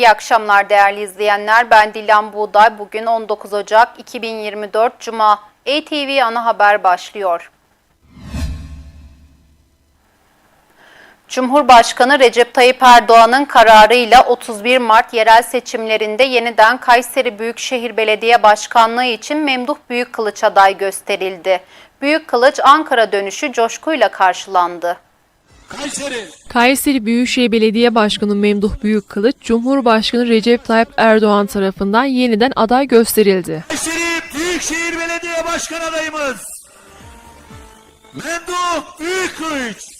İyi akşamlar değerli izleyenler. Ben Dilan Buğday. Bugün 19 Ocak 2024 Cuma. ATV ana haber başlıyor. Cumhurbaşkanı Recep Tayyip Erdoğan'ın kararıyla 31 Mart yerel seçimlerinde yeniden Kayseri Büyükşehir Belediye Başkanlığı için Memduh Büyükkılıç aday gösterildi. Büyükkılıç Ankara dönüşü coşkuyla karşılandı. Kayseri. Kayseri Büyükşehir Belediye Başkanı Memduh Büyükkılıç, Cumhurbaşkanı Recep Tayyip Erdoğan tarafından yeniden aday gösterildi. Kayseri Büyükşehir Belediye Başkan adayımız. Memduh Büyükkılıç.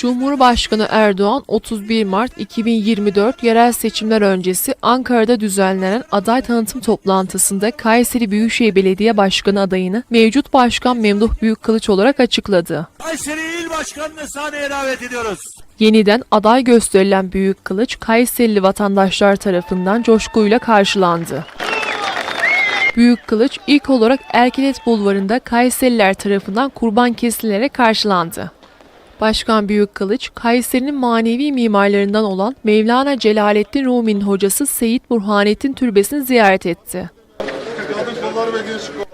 Cumhurbaşkanı Erdoğan 31 Mart 2024 yerel seçimler öncesi Ankara'da düzenlenen aday tanıtım toplantısında Kayseri Büyükşehir Belediye Başkanı adayını mevcut başkan Memduh Büyükkılıç olarak açıkladı. Kayseri İl Başkanı'nı sahneye davet ediyoruz. Yeniden aday gösterilen Büyükkılıç, Kayserili vatandaşlar tarafından coşkuyla karşılandı. Büyükkılıç ilk olarak Erkelet Bulvarı'nda Kayseriler tarafından kurban kesilerek karşılandı. Başkan Büyükkılıç, Kayseri'nin manevi mimarlarından olan Mevlana Celaleddin Rumi'nin hocası Seyit Burhanettin Türbesi'ni ziyaret etti.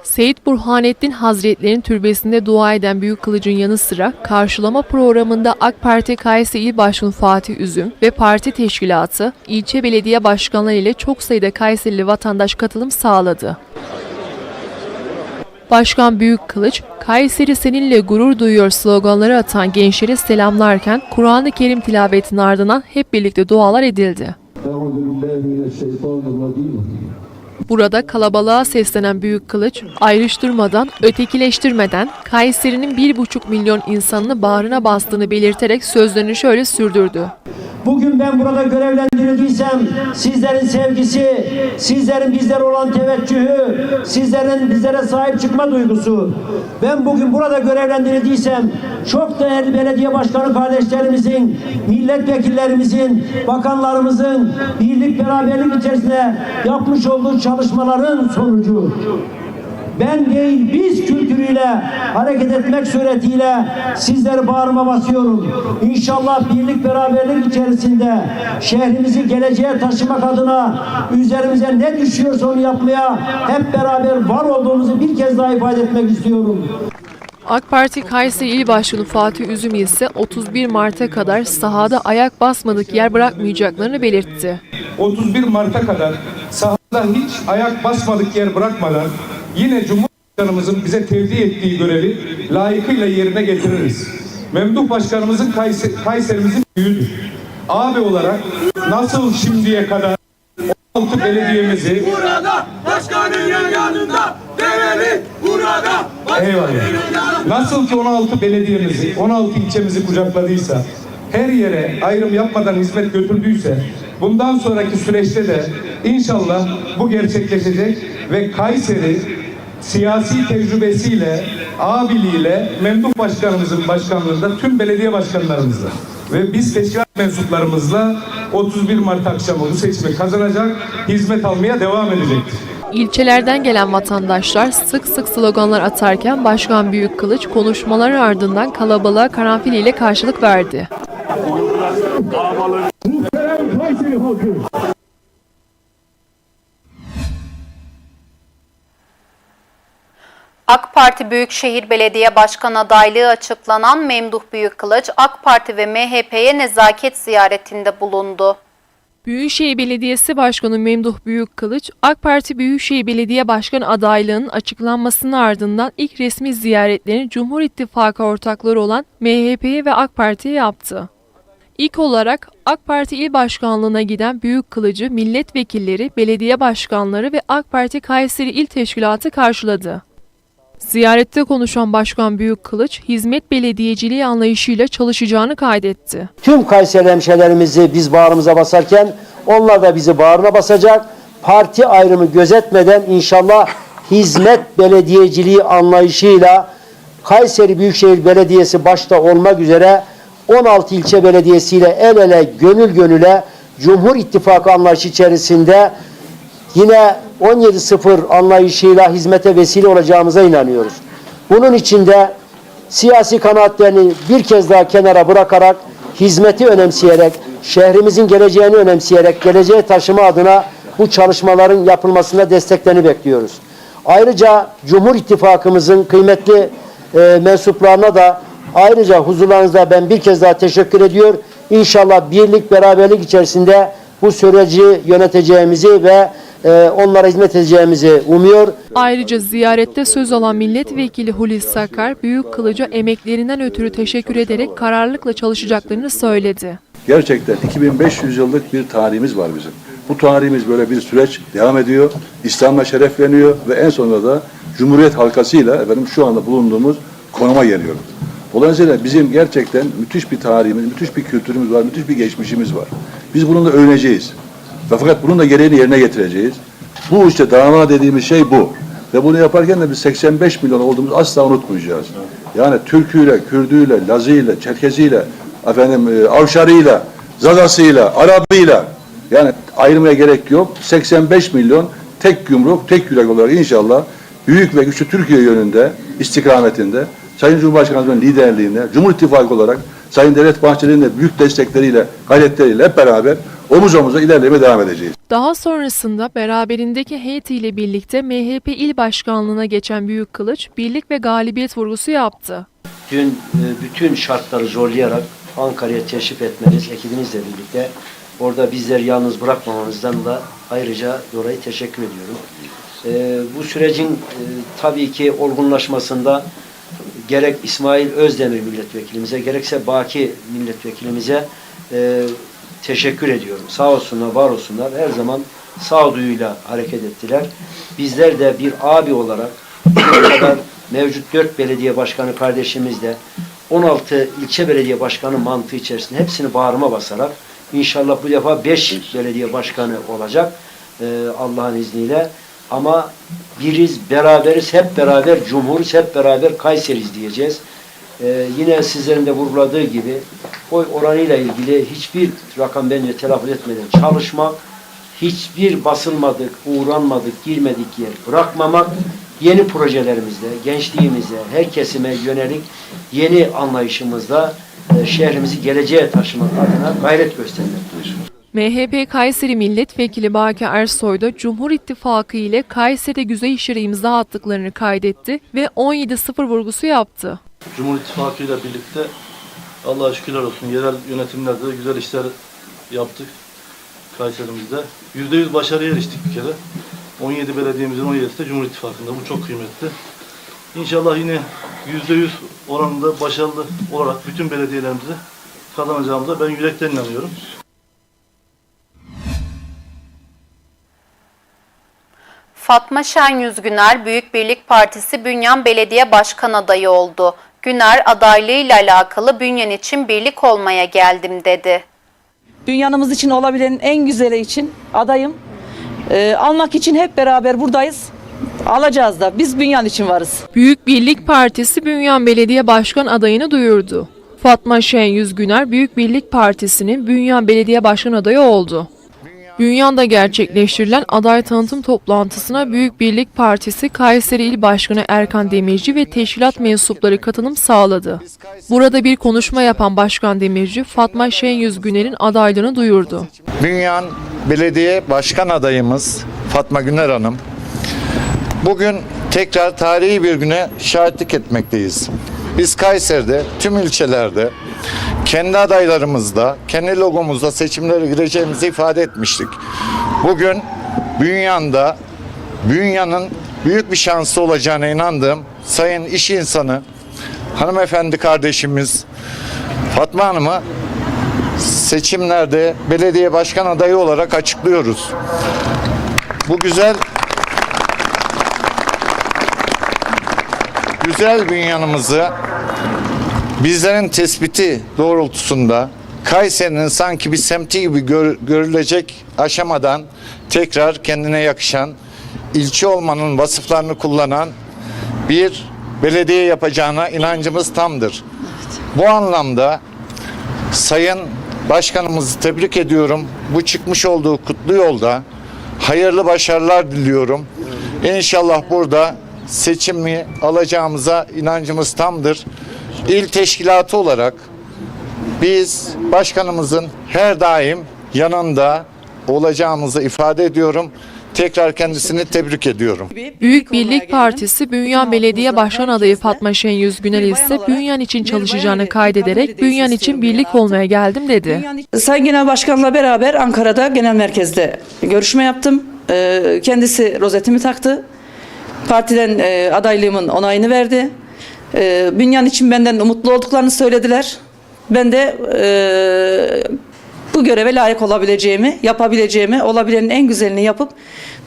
Seyit Burhanettin Hazretleri'nin türbesinde dua eden Büyük Kılıç'ın yanı sıra karşılama programında AK Parti Kayseri İl Başkanı Fatih Üzüm ve parti teşkilatı, ilçe belediye başkanları ile çok sayıda Kayserili vatandaş katılım sağladı. Başkan Büyük Kılıç, Kayseri seninle gurur duyuyor sloganları atan gençleri selamlarken Kur'an-ı Kerim tilavetinin ardından hep birlikte dualar edildi. Burada kalabalığa seslenen Büyük Kılıç, ayrıştırmadan, ötekileştirmeden Kayseri'nin 1,5 milyon insanını bağrına bastığını belirterek sözlerini şöyle sürdürdü. Bugün ben burada görevlendirildiysem sizlerin sevgisi, sizlerin bizlere olan teveccühü, sizlerin bizlere sahip çıkma duygusu. Ben bugün burada görevlendirildiysem çok değerli belediye başkanı kardeşlerimizin, milletvekillerimizin, bakanlarımızın birlik beraberlik içerisinde yapmış olduğu çalışmaların sonucu ben değil biz kültürüyle hareket etmek suretiyle sizleri bağrıma basıyorum. İnşallah birlik beraberlik içerisinde şehrimizi geleceğe taşımak adına üzerimize ne düşüyorsa onu yapmaya hep beraber var olduğumuzu bir kez daha ifade etmek istiyorum. AK Parti Kayseri İl Başkanı Fatih Üzüm ise 31 Mart'a kadar sahada ayak basmadık yer bırakmayacaklarını belirtti. 31 Mart'a kadar sahada hiç ayak basmadık yer bırakmadan yine Cumhurbaşkanımızın bize tevdi ettiği görevi layıkıyla yerine getiririz. Memduh Başkanımızın Kayser, Kayserimizin büyüğüdür. Abi olarak nasıl şimdiye kadar 16 belediyemizi Burada başkanın yanında develi burada. Eyvallah. Nasıl ki 16 belediyemizi, 16 ilçemizi kucakladıysa, her yere ayrım yapmadan hizmet götürdüyse, bundan sonraki süreçte de inşallah bu gerçekleşecek ve Kayseri siyasi tecrübesiyle, abiliğiyle Memduh Başkanımızın başkanlığında tüm belediye başkanlarımızla ve biz teşkilat mensuplarımızla 31 Mart akşamı bu seçimi kazanacak, hizmet almaya devam edecektir. İlçelerden gelen vatandaşlar sık sık sloganlar atarken Başkan Büyük Kılıç konuşmaları ardından kalabalığa karanfil ile karşılık verdi. AK Parti Büyükşehir Belediye Başkan adaylığı açıklanan Memduh Büyükkılıç, AK Parti ve MHP'ye nezaket ziyaretinde bulundu. Büyükşehir Belediyesi Başkanı Memduh Büyükkılıç, AK Parti Büyükşehir Belediye Başkanı adaylığının açıklanmasının ardından ilk resmi ziyaretlerini Cumhur İttifakı ortakları olan MHP'ye ve AK Parti'ye yaptı. İlk olarak AK Parti İl Başkanlığı'na giden Büyük Kılıcı milletvekilleri, belediye başkanları ve AK Parti Kayseri İl Teşkilatı karşıladı. Ziyarette konuşan Başkan Büyük Kılıç, hizmet belediyeciliği anlayışıyla çalışacağını kaydetti. Tüm Kayseri hemşehrilerimizi biz bağrımıza basarken onlar da bizi bağrına basacak. Parti ayrımı gözetmeden inşallah hizmet belediyeciliği anlayışıyla Kayseri Büyükşehir Belediyesi başta olmak üzere 16 ilçe belediyesiyle el ele gönül gönüle Cumhur İttifakı anlayışı içerisinde yine 17-0 anlayışıyla hizmete vesile olacağımıza inanıyoruz. Bunun için de siyasi kanaatlerini bir kez daha kenara bırakarak hizmeti önemseyerek şehrimizin geleceğini önemseyerek geleceğe taşıma adına bu çalışmaların yapılmasına desteklerini bekliyoruz. Ayrıca Cumhur İttifakımızın kıymetli e, mensuplarına da ayrıca huzurlarınızda ben bir kez daha teşekkür ediyor. İnşallah birlik, beraberlik içerisinde bu süreci yöneteceğimizi ve e, onlara hizmet edeceğimizi umuyor. Ayrıca ziyarette söz alan milletvekili Hulusi Sakar, Büyük Kılıç'a emeklerinden ötürü teşekkür ederek kararlılıkla çalışacaklarını söyledi. Gerçekten 2500 yıllık bir tarihimiz var bizim. Bu tarihimiz böyle bir süreç devam ediyor. İslam'la şerefleniyor ve en sonunda da Cumhuriyet halkasıyla efendim şu anda bulunduğumuz konuma geliyoruz. Dolayısıyla bizim gerçekten müthiş bir tarihimiz, müthiş bir kültürümüz var, müthiş bir geçmişimiz var. Biz bununla övüneceğiz. Ve fakat bunun da gereğini yerine getireceğiz. Bu işte dava dediğimiz şey bu. Ve bunu yaparken de biz 85 milyon olduğumuzu asla unutmayacağız. Yani Türküyle, Kürdüyle, Lazıyla, Çerkeziyle, efendim e, Avşarıyla, Zazasıyla, Arabıyla yani ayrımaya gerek yok. 85 milyon tek yumruk, tek yürek olarak inşallah büyük ve güçlü Türkiye yönünde, istikametinde Sayın Cumhurbaşkanımızın liderliğinde, Cumhur İttifakı olarak Sayın Devlet Bahçeli'nin de büyük destekleriyle, gayretleriyle hep beraber omuz omuza ilerlemeye devam edeceğiz. Daha sonrasında beraberindeki heyetiyle birlikte MHP il başkanlığına geçen Büyük Kılıç, birlik ve galibiyet vurgusu yaptı. Dün e, bütün şartları zorlayarak Ankara'ya teşrif etmeniz ekibinizle birlikte orada bizleri yalnız bırakmamanızdan da ayrıca dolayı teşekkür ediyorum. E, bu sürecin e, tabii ki olgunlaşmasında gerek İsmail Özdemir milletvekilimize gerekse Baki milletvekilimize e, teşekkür ediyorum. Sağ olsunlar, var olsunlar. Her zaman sağduyuyla hareket ettiler. Bizler de bir abi olarak mevcut 4 belediye başkanı kardeşimizle 16 ilçe belediye başkanı mantığı içerisinde hepsini bağrıma basarak inşallah bu defa 5 belediye başkanı olacak e, Allah'ın izniyle. Ama biriz, beraberiz, hep beraber Cumhuruz, hep beraber Kayseri'z diyeceğiz. Ee, yine sizlerin de vurguladığı gibi oy oranıyla ilgili hiçbir rakam bence telaffuz etmeden çalışmak, hiçbir basılmadık, uğranmadık, girmedik yer bırakmamak, yeni projelerimizde, gençliğimize, her kesime yönelik yeni anlayışımızda e, şehrimizi geleceğe taşımak adına gayret göstermek. MHP Kayseri Milletvekili Baki Ersoy da Cumhur İttifakı ile Kayseri'de güzel işlere imza attıklarını kaydetti ve 17-0 vurgusu yaptı. Cumhur İttifakı ile birlikte Allah'a şükürler olsun yerel yönetimlerde de güzel işler yaptık Kayserimizde. %100 başarıya eriştik bir kere. 17 belediyemizin 17'si de Cumhur İttifakı'nda. Bu çok kıymetli. İnşallah yine %100 oranında başarılı olarak bütün belediyelerimizi kazanacağımıza ben yürekten inanıyorum. Fatma Şen Yüzgüner Büyük Birlik Partisi Bünyan Belediye Başkan adayı oldu. Güner adaylığıyla alakalı Bünyan için birlik olmaya geldim dedi. Dünyanımız için olabilenin en güzeli için adayım. Ee, almak için hep beraber buradayız. Alacağız da. Biz Bünyan için varız. Büyük Birlik Partisi Bünyan Belediye Başkan adayını duyurdu. Fatma Şen Yüzgüner Büyük Birlik Partisi'nin Bünyan Belediye Başkan adayı oldu. Bünyan'da gerçekleştirilen aday tanıtım toplantısına Büyük Birlik Partisi Kayseri İl Başkanı Erkan Demirci ve teşkilat mensupları katılım sağladı. Burada bir konuşma yapan Başkan Demirci, Fatma Şen Yüzgüner'in adaylığını duyurdu. Bünyan Belediye Başkan adayımız Fatma Güner Hanım. Bugün tekrar tarihi bir güne şahitlik etmekteyiz. Biz Kayseri'de tüm ilçelerde kendi adaylarımızla, kendi logomuzla seçimlere gireceğimizi ifade etmiştik. Bugün Bünyan'da Bünyan'ın büyük bir şansı olacağına inandığım sayın iş insanı hanımefendi kardeşimiz Fatma Hanım'ı seçimlerde belediye başkan adayı olarak açıklıyoruz. Bu güzel güzel bünyanımızı bizlerin tespiti doğrultusunda Kayseri'nin sanki bir semti gibi gör- görülecek aşamadan tekrar kendine yakışan ilçe olmanın vasıflarını kullanan bir belediye yapacağına inancımız tamdır. Bu anlamda Sayın Başkanımızı tebrik ediyorum. Bu çıkmış olduğu kutlu yolda hayırlı başarılar diliyorum. İnşallah burada seçimi alacağımıza inancımız tamdır. İl teşkilatı olarak Biz başkanımızın her daim yanında olacağımızı ifade ediyorum. Tekrar kendisini tebrik ediyorum. Büyük Birlik Partisi Bünyan Belediye Başkan adayı Fatma Şenyüz Günel ise Bünyan için çalışacağını kaydederek Bünyan için birlik olmaya geldim dedi. Sayın Genel Başkan'la beraber Ankara'da genel merkezde görüşme yaptım. Ee, Kendisi rozetimi taktı. Partiden e, adaylığımın onayını verdi. Ee, Bünyan için benden umutlu olduklarını söylediler. Ben de e, bu göreve layık olabileceğimi, yapabileceğimi, olabilenin en güzelini yapıp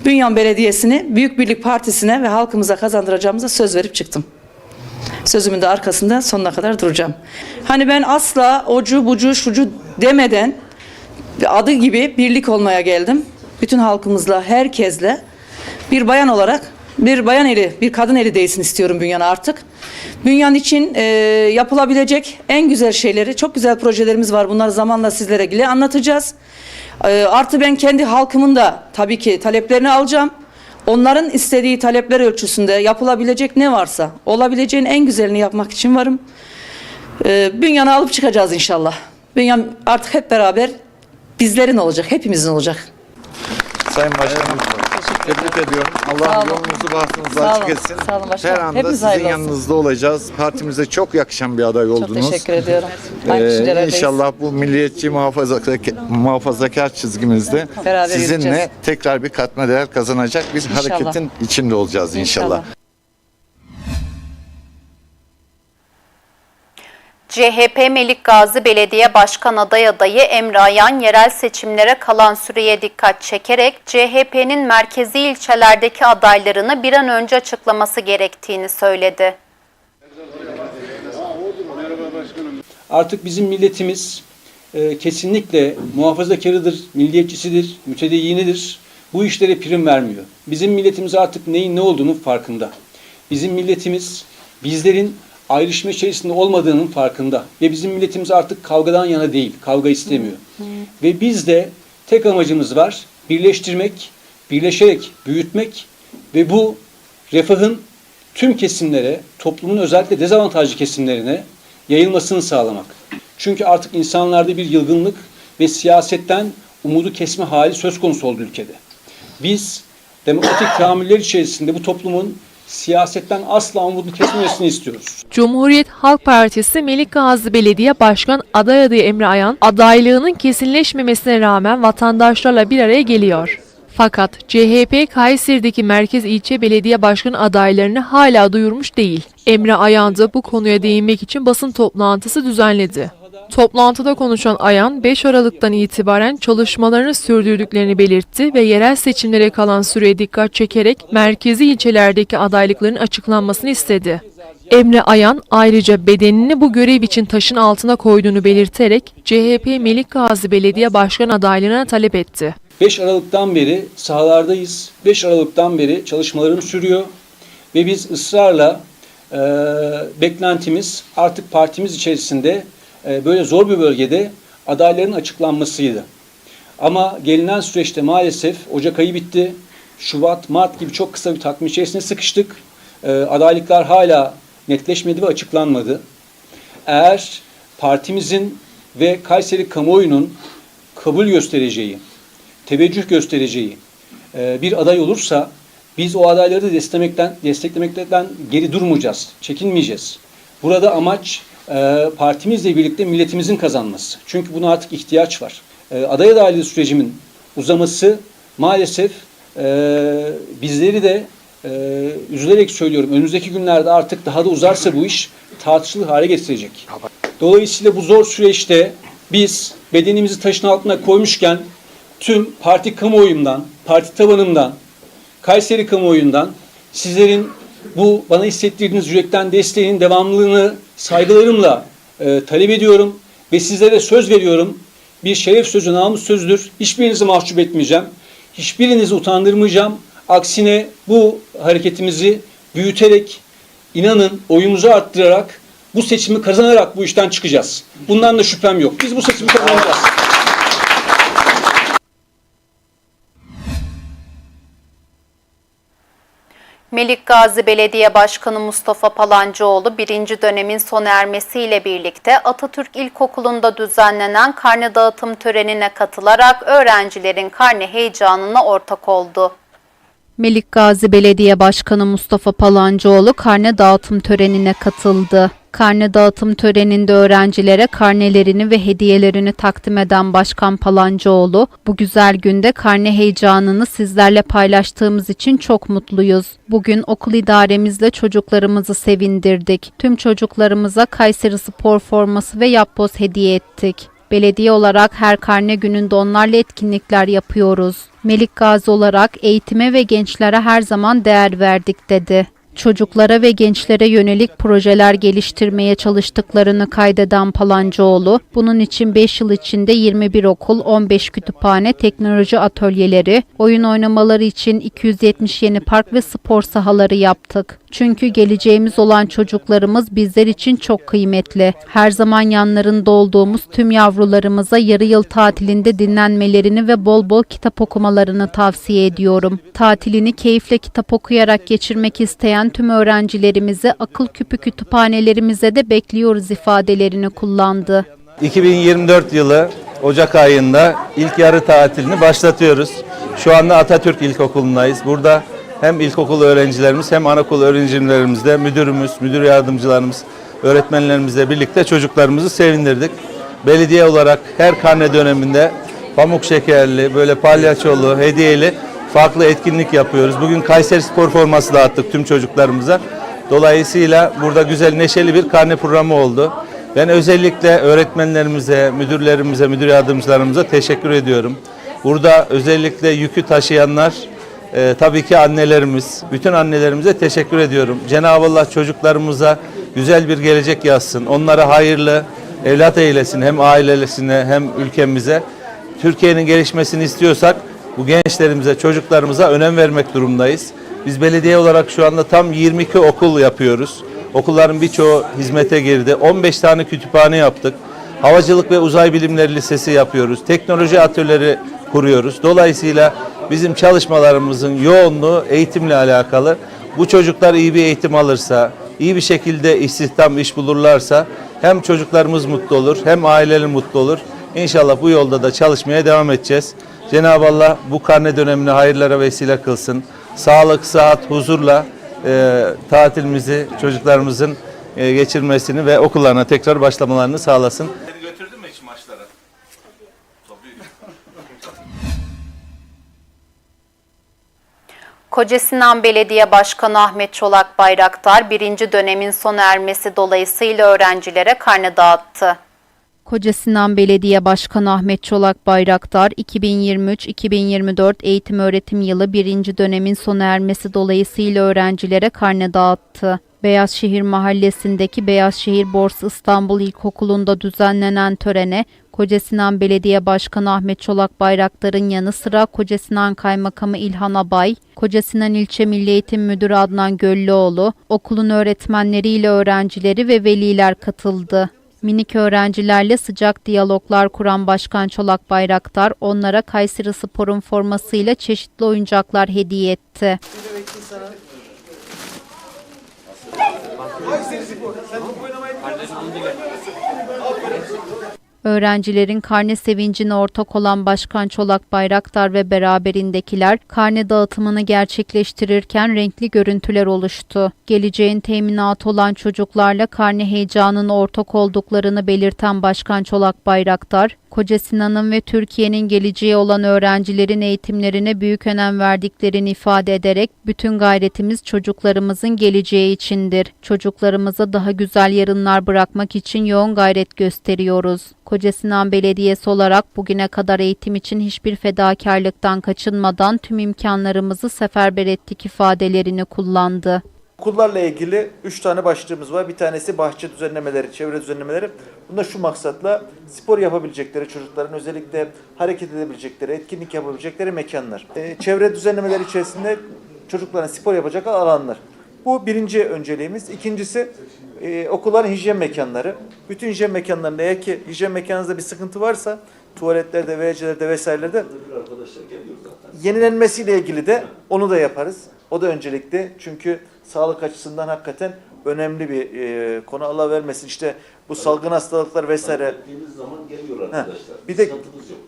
Bünyan Belediyesi'ni Büyük Birlik Partisi'ne ve halkımıza kazandıracağımıza söz verip çıktım. Sözümün de arkasında sonuna kadar duracağım. Hani ben asla ocu bucu şucu demeden adı gibi birlik olmaya geldim. Bütün halkımızla, herkesle bir bayan olarak bir bayan eli, bir kadın eli değilsin istiyorum Bünyan artık. Bünyan için e, yapılabilecek en güzel şeyleri, çok güzel projelerimiz var. Bunları zamanla sizlere ilgili anlatacağız. E, artı ben kendi halkımın da tabii ki taleplerini alacağım. Onların istediği talepler ölçüsünde yapılabilecek ne varsa olabileceğin en güzelini yapmak için varım. Ee, Bünyan'ı alıp çıkacağız inşallah. Bünyan artık hep beraber bizlerin olacak, hepimizin olacak. Sayın Başkanım ediyorum. Allah yolunuzu bahtınızı Sağ olun. açık etsin. Sağ olun başkanım. Her anda Hepimiz sizin hayırlı olsun. yanınızda olacağız. Partimize çok yakışan bir aday Çok oldunuz. teşekkür ediyorum. Ee, Aynı düşüncelerdeyiz. inşallah bu milliyetçi muhafazakar, muhafazakar çizgimizde Beraber sizinle yürüyeceğiz. tekrar bir katma değer kazanacak bir İnşallah. hareketin içinde olacağız inşallah. İnşallah. CHP Melik Gazi Belediye Başkan Aday adayı Emre Ayan yerel seçimlere kalan süreye dikkat çekerek CHP'nin merkezi ilçelerdeki adaylarını bir an önce açıklaması gerektiğini söyledi. Artık bizim milletimiz e, kesinlikle muhafazakarıdır, milliyetçisidir, mütedeyyinidir. Bu işlere prim vermiyor. Bizim milletimiz artık neyin ne olduğunun farkında. Bizim milletimiz bizlerin ayrışma içerisinde olmadığının farkında. Ve bizim milletimiz artık kavgadan yana değil, kavga istemiyor. Ve biz de tek amacımız var, birleştirmek, birleşerek büyütmek ve bu refahın tüm kesimlere, toplumun özellikle dezavantajlı kesimlerine yayılmasını sağlamak. Çünkü artık insanlarda bir yılgınlık ve siyasetten umudu kesme hali söz konusu oldu ülkede. Biz demokratik tahammüller içerisinde bu toplumun siyasetten asla umudunu kesmemesini istiyoruz. Cumhuriyet Halk Partisi Melik Gazi Belediye Başkan aday adayı Emre Ayan adaylığının kesinleşmemesine rağmen vatandaşlarla bir araya geliyor. Fakat CHP Kayseri'deki merkez ilçe belediye başkan adaylarını hala duyurmuş değil. Emre Ayan da bu konuya değinmek için basın toplantısı düzenledi. Toplantıda konuşan Ayan, 5 Aralık'tan itibaren çalışmalarını sürdürdüklerini belirtti ve yerel seçimlere kalan süreye dikkat çekerek merkezi ilçelerdeki adaylıkların açıklanmasını istedi. Emre Ayan ayrıca bedenini bu görev için taşın altına koyduğunu belirterek CHP Melik Gazi Belediye Başkan adaylığına talep etti. 5 Aralık'tan beri sahalardayız. 5 Aralık'tan beri çalışmalarım sürüyor. Ve biz ısrarla e, beklentimiz artık partimiz içerisinde e, böyle zor bir bölgede adayların açıklanmasıydı. Ama gelinen süreçte maalesef Ocak ayı bitti. Şubat, Mart gibi çok kısa bir takvim içerisinde sıkıştık. E, adaylıklar hala netleşmedi ve açıklanmadı. Eğer partimizin ve Kayseri kamuoyunun kabul göstereceği, teveccüh göstereceği e, bir aday olursa biz o adayları da desteklemekten, desteklemekten geri durmayacağız, çekinmeyeceğiz. Burada amaç partimizle birlikte milletimizin kazanması. Çünkü buna artık ihtiyaç var. Aday adaylığı sürecimin uzaması maalesef e, bizleri de e, üzülerek söylüyorum önümüzdeki günlerde artık daha da uzarsa bu iş tartışılır hale getirecek. Dolayısıyla bu zor süreçte biz bedenimizi taşın altına koymuşken tüm parti kamuoyumdan, parti tabanımdan, Kayseri kamuoyundan sizlerin bu bana hissettirdiğiniz yürekten desteğin devamlılığını saygılarımla e, talep ediyorum ve sizlere söz veriyorum. Bir şeref sözü, namus sözüdür. Hiçbirinizi mahcup etmeyeceğim. Hiçbirinizi utandırmayacağım. Aksine bu hareketimizi büyüterek, inanın oyumuzu arttırarak bu seçimi kazanarak bu işten çıkacağız. Bundan da şüphem yok. Biz bu seçimi kazanacağız. Melik Gazi Belediye Başkanı Mustafa Palancıoğlu birinci dönemin sona ermesiyle birlikte Atatürk İlkokulu'nda düzenlenen karne dağıtım törenine katılarak öğrencilerin karne heyecanına ortak oldu. Melik Gazi Belediye Başkanı Mustafa Palancıoğlu karne dağıtım törenine katıldı. Karne dağıtım töreninde öğrencilere karnelerini ve hediyelerini takdim eden Başkan Palancıoğlu, bu güzel günde karne heyecanını sizlerle paylaştığımız için çok mutluyuz. Bugün okul idaremizle çocuklarımızı sevindirdik. Tüm çocuklarımıza Kayseri spor forması ve yapboz hediye ettik. Belediye olarak her karne gününde onlarla etkinlikler yapıyoruz. Melik Gazi olarak eğitime ve gençlere her zaman değer verdik dedi. Çocuklara ve gençlere yönelik projeler geliştirmeye çalıştıklarını kaydeden Palancıoğlu, bunun için 5 yıl içinde 21 okul, 15 kütüphane, teknoloji atölyeleri, oyun oynamaları için 270 yeni park ve spor sahaları yaptık. Çünkü geleceğimiz olan çocuklarımız bizler için çok kıymetli. Her zaman yanlarında olduğumuz tüm yavrularımıza yarı yıl tatilinde dinlenmelerini ve bol bol kitap okumalarını tavsiye ediyorum. Tatilini keyifle kitap okuyarak geçirmek isteyen tüm öğrencilerimizi akıl küpü kütüphanelerimize de bekliyoruz ifadelerini kullandı. 2024 yılı Ocak ayında ilk yarı tatilini başlatıyoruz. Şu anda Atatürk İlkokulu'ndayız. Burada hem ilkokul öğrencilerimiz hem anaokul öğrencilerimizle müdürümüz, müdür yardımcılarımız, öğretmenlerimizle birlikte çocuklarımızı sevindirdik. Belediye olarak her karne döneminde pamuk şekerli, böyle palyaçolu, hediyeli farklı etkinlik yapıyoruz. Bugün Kayseri Spor forması dağıttık tüm çocuklarımıza. Dolayısıyla burada güzel neşeli bir karne programı oldu. Ben özellikle öğretmenlerimize, müdürlerimize, müdür yardımcılarımıza teşekkür ediyorum. Burada özellikle yükü taşıyanlar e, tabii ki annelerimiz. Bütün annelerimize teşekkür ediyorum. Cenab-ı Allah çocuklarımıza güzel bir gelecek yazsın. Onlara hayırlı evlat eylesin hem ailesine hem ülkemize. Türkiye'nin gelişmesini istiyorsak bu gençlerimize, çocuklarımıza önem vermek durumdayız. Biz belediye olarak şu anda tam 22 okul yapıyoruz. Okulların birçoğu hizmete girdi. 15 tane kütüphane yaptık. Havacılık ve Uzay Bilimleri Lisesi yapıyoruz. Teknoloji atölyeleri kuruyoruz. Dolayısıyla bizim çalışmalarımızın yoğunluğu eğitimle alakalı. Bu çocuklar iyi bir eğitim alırsa, iyi bir şekilde istihdam, iş bulurlarsa hem çocuklarımız mutlu olur hem aileler mutlu olur. İnşallah bu yolda da çalışmaya devam edeceğiz. Cenab-ı Allah bu karne dönemini hayırlara vesile kılsın. Sağlık, sıhhat, huzurla e, tatilimizi çocuklarımızın e, geçirmesini ve okullarına tekrar başlamalarını sağlasın. Kocasinan Belediye Başkanı Ahmet Çolak Bayraktar birinci dönemin sona ermesi dolayısıyla öğrencilere karne dağıttı. Kocasinan Belediye Başkanı Ahmet Çolak Bayraktar 2023-2024 eğitim öğretim yılı birinci dönemin sona ermesi dolayısıyla öğrencilere karne dağıttı. Beyazşehir Mahallesi'ndeki Beyazşehir Borsa İstanbul İlkokulu'nda düzenlenen törene Kocasinan Belediye Başkanı Ahmet Çolak Bayraktar'ın yanı sıra Kocasinan Kaymakamı İlhan Abay, Kocasinan İlçe Milli Eğitim Müdürü Adnan Göllüoğlu, okulun öğretmenleriyle öğrencileri ve veliler katıldı. Minik öğrencilerle sıcak diyaloglar kuran Başkan Çolak Bayraktar onlara Kayseri Spor'un formasıyla çeşitli oyuncaklar hediye etti. Öğrencilerin karne sevincine ortak olan Başkan Çolak Bayraktar ve beraberindekiler karne dağıtımını gerçekleştirirken renkli görüntüler oluştu. Geleceğin teminatı olan çocuklarla karne heyecanına ortak olduklarını belirten Başkan Çolak Bayraktar, Koca Sinan'ın ve Türkiye'nin geleceği olan öğrencilerin eğitimlerine büyük önem verdiklerini ifade ederek bütün gayretimiz çocuklarımızın geleceği içindir. Çocuklarımıza daha güzel yarınlar bırakmak için yoğun gayret gösteriyoruz. Koca Sinan Belediyesi olarak bugüne kadar eğitim için hiçbir fedakarlıktan kaçınmadan tüm imkanlarımızı seferber ettik ifadelerini kullandı. Okullarla ilgili 3 tane başlığımız var. Bir tanesi bahçe düzenlemeleri, çevre düzenlemeleri. Bunda şu maksatla spor yapabilecekleri çocukların özellikle hareket edebilecekleri, etkinlik yapabilecekleri mekanlar. Ee, çevre düzenlemeleri içerisinde çocukların spor yapacak alanlar. Bu birinci önceliğimiz. İkincisi e, okulların hijyen mekanları. Bütün hijyen mekanlarında eğer ki hijyen mekanınızda bir sıkıntı varsa tuvaletlerde, WC'lerde vesairelerde yenilenmesiyle ilgili de onu da yaparız. O da öncelikli. Çünkü sağlık açısından hakikaten önemli bir e, konu. Allah vermesin işte bu salgın hastalıklar vesaire. Ha, Bir de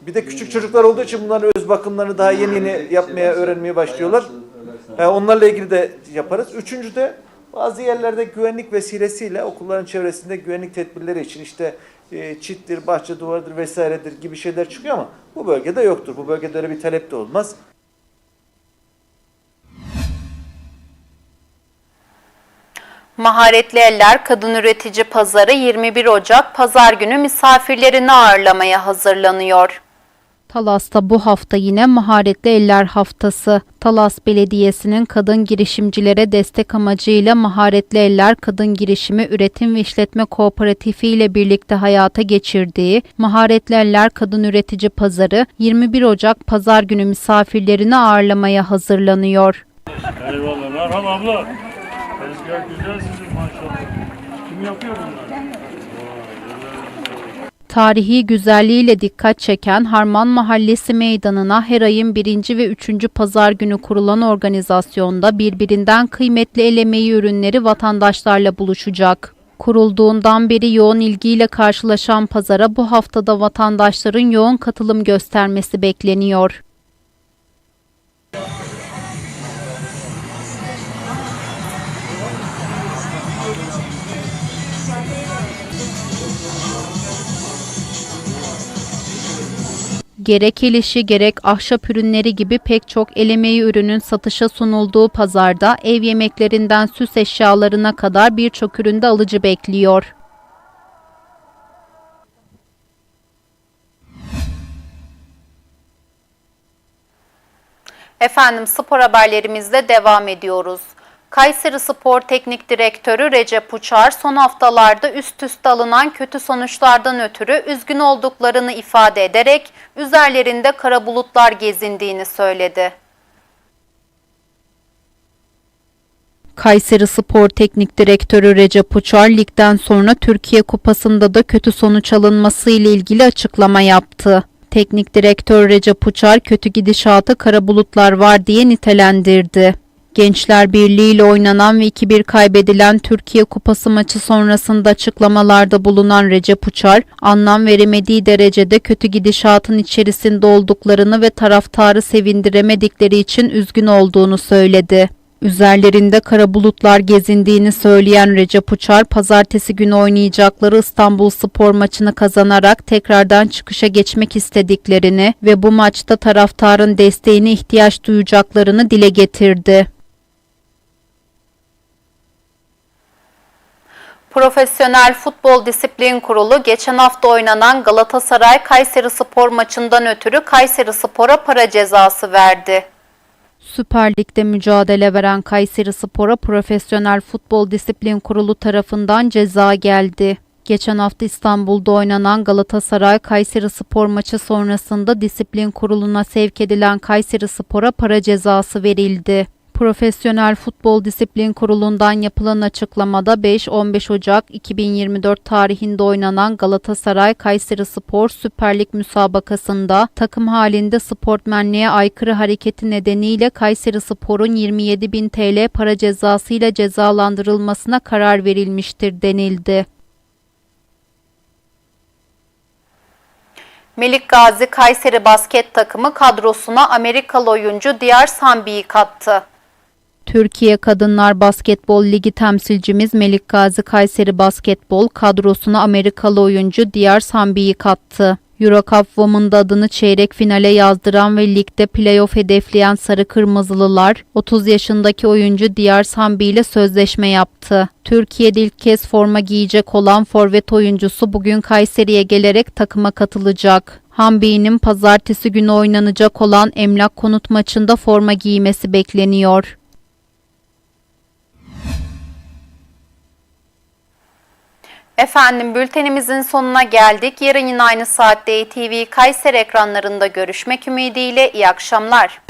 bir de küçük çocuklar olduğu için bunların öz bakımlarını daha yeni yeni yapmaya öğrenmeye başlıyorlar. Ha, onlarla ilgili de yaparız. Üçüncü de bazı yerlerde güvenlik vesilesiyle okulların çevresinde güvenlik tedbirleri için işte e, çittir, bahçe duvarıdır vesairedir gibi şeyler çıkıyor ama bu bölgede yoktur. Bu bölgede öyle bir talep de olmaz. Maharetli Eller Kadın Üretici Pazarı 21 Ocak Pazar günü misafirlerini ağırlamaya hazırlanıyor. Talas'ta bu hafta yine Maharetli Eller Haftası. Talas Belediyesi'nin kadın girişimcilere destek amacıyla Maharetli Eller Kadın Girişimi Üretim ve İşletme Kooperatifi ile birlikte hayata geçirdiği Maharetli Eller Kadın Üretici Pazarı 21 Ocak Pazar günü misafirlerini ağırlamaya hazırlanıyor. Eyvallah. Merhaba abla. Tezgah güzel sizin maşallah. Kim yapıyor bunları? Tarihi güzelliğiyle dikkat çeken Harman Mahallesi meydanına her ayın birinci ve üçüncü pazar günü kurulan organizasyonda birbirinden kıymetli el emeği ürünleri vatandaşlarla buluşacak. Kurulduğundan beri yoğun ilgiyle karşılaşan pazara bu haftada vatandaşların yoğun katılım göstermesi bekleniyor. Gerek el işi gerek ahşap ürünleri gibi pek çok el emeği ürünün satışa sunulduğu pazarda ev yemeklerinden süs eşyalarına kadar birçok üründe alıcı bekliyor. Efendim spor haberlerimizle devam ediyoruz. Kayseri Spor Teknik Direktörü Recep Uçar son haftalarda üst üste alınan kötü sonuçlardan ötürü üzgün olduklarını ifade ederek üzerlerinde kara bulutlar gezindiğini söyledi. Kayseri Spor Teknik Direktörü Recep Uçar ligden sonra Türkiye Kupası'nda da kötü sonuç alınması ile ilgili açıklama yaptı. Teknik direktör Recep Uçar kötü gidişatı kara bulutlar var diye nitelendirdi. Gençler Birliği ile oynanan ve 2-1 kaybedilen Türkiye Kupası maçı sonrasında açıklamalarda bulunan Recep Uçar, anlam veremediği derecede kötü gidişatın içerisinde olduklarını ve taraftarı sevindiremedikleri için üzgün olduğunu söyledi. Üzerlerinde kara bulutlar gezindiğini söyleyen Recep Uçar, pazartesi günü oynayacakları İstanbul Spor maçını kazanarak tekrardan çıkışa geçmek istediklerini ve bu maçta taraftarın desteğine ihtiyaç duyacaklarını dile getirdi. Profesyonel Futbol Disiplin Kurulu geçen hafta oynanan Galatasaray Kayseri Spor maçından ötürü Kayseri Spor'a para cezası verdi. Süper Lig'de mücadele veren Kayseri Spor'a Profesyonel Futbol Disiplin Kurulu tarafından ceza geldi. Geçen hafta İstanbul'da oynanan Galatasaray Kayseri Spor maçı sonrasında disiplin kuruluna sevk edilen Kayseri Spor'a para cezası verildi. Profesyonel Futbol Disiplin Kurulu'ndan yapılan açıklamada 5-15 Ocak 2024 tarihinde oynanan Galatasaray Kayseri Spor Süper Lig müsabakasında takım halinde sportmenliğe aykırı hareketi nedeniyle Kayseri Spor'un 27 bin TL para cezası ile cezalandırılmasına karar verilmiştir denildi. Melik Gazi Kayseri basket takımı kadrosuna Amerikalı oyuncu Diyar Sambi'yi kattı. Türkiye Kadınlar Basketbol Ligi temsilcimiz Melik Gazi Kayseri Basketbol kadrosuna Amerikalı oyuncu Diyar Sambi'yi kattı. Eurocup Women'da adını çeyrek finale yazdıran ve ligde playoff hedefleyen Sarı Kırmızılılar 30 yaşındaki oyuncu Diyar Sambi ile sözleşme yaptı. Türkiye'de ilk kez forma giyecek olan forvet oyuncusu bugün Kayseri'ye gelerek takıma katılacak. Hambi'nin pazartesi günü oynanacak olan Emlak Konut maçında forma giymesi bekleniyor. Efendim bültenimizin sonuna geldik. Yarın yine aynı saatte TV Kayseri ekranlarında görüşmek ümidiyle iyi akşamlar.